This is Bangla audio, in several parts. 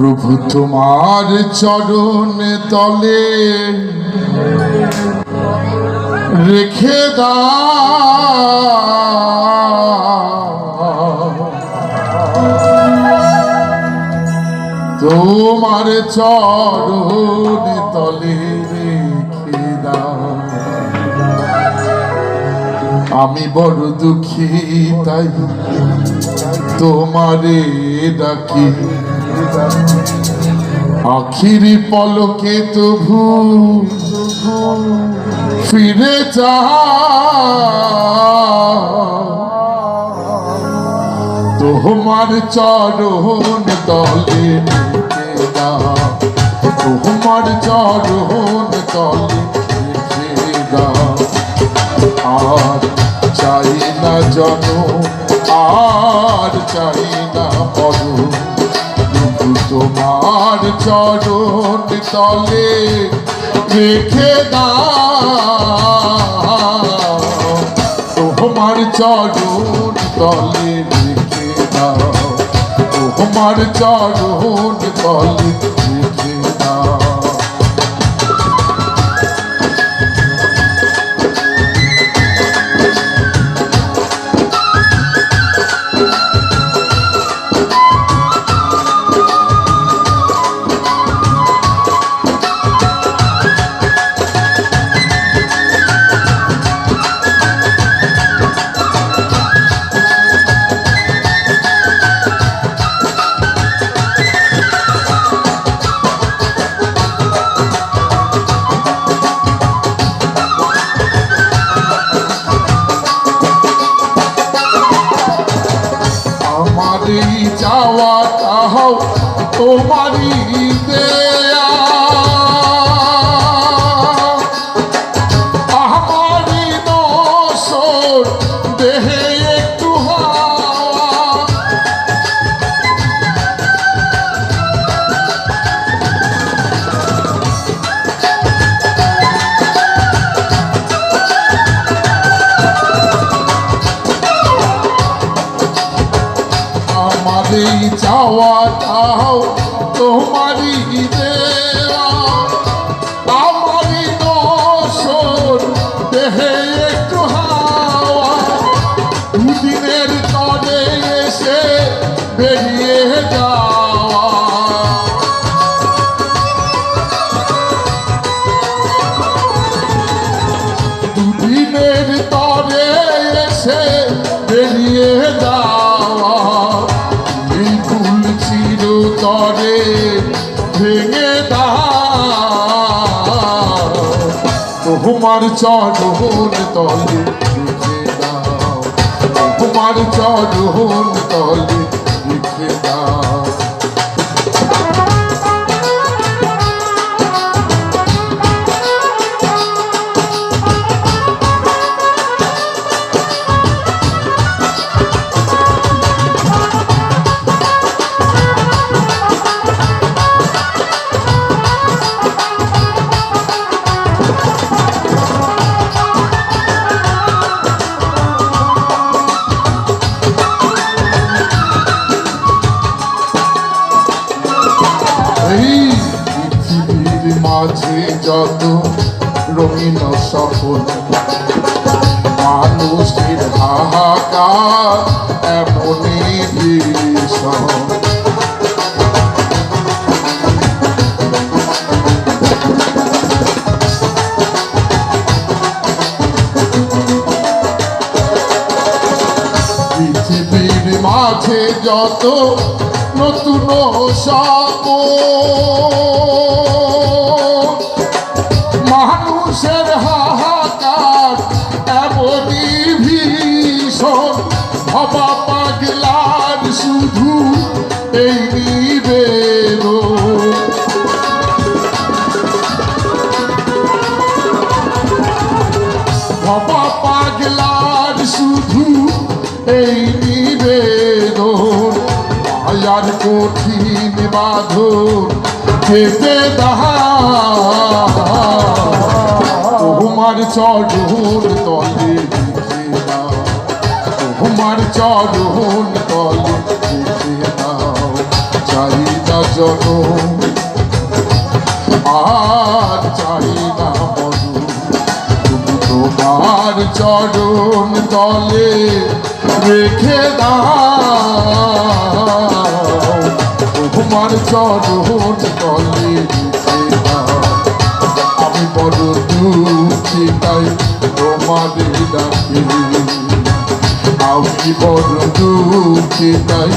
প্রভু তোমার চরণ তলে রেখে দাও। তোমার চরণ তলে রেখে দাও। আমি বড় দুঃখী, তাই তোমারে ডাকি। আখির পলকে তবু ফিরে যা। তোমার চরণ তলে তোমার চরণ তলে আর চাই না জন আর চাই না প্রভু তোমার চরণ তলে রেখে দাও। তোমার চরণ তলে রেখে দাও। তোমার চরণ তলে তোমারই আমার চাওয়া তাও তোমারই দেওয়া ভেঙে তোমার চরণ তলে তোমার চরণ তলে মাঝে যত রঙিন সফল মানুষের হাহাকার এমনই ভীষণ। মাঝে যত নতুন সপ মায়ার কঠিন বাঁধন যেতে দাহা তোমার চরণ তলে তোমার চরণ তলে রেখে দাও চাই না জনম, আর মধু শুধু তোমার চরণ তলে রেখে দাও তোমার চরণ তলে আমি বড় দুঃখী, তাই তোমাদের ডাকি। আমি বড় দুঃখী, তাই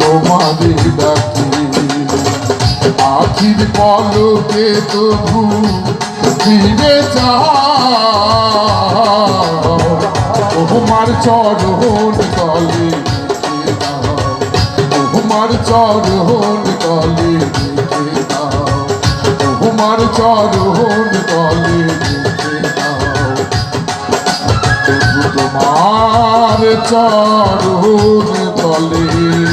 তোমাদের ডাকি। আখির পলকে তবু ফিরে যাও। তোমার চরণ তলে তোমার চরণ তলে রেখে দাও তোমার চরণ তলে রেখে দাও তোমার চরণ তলে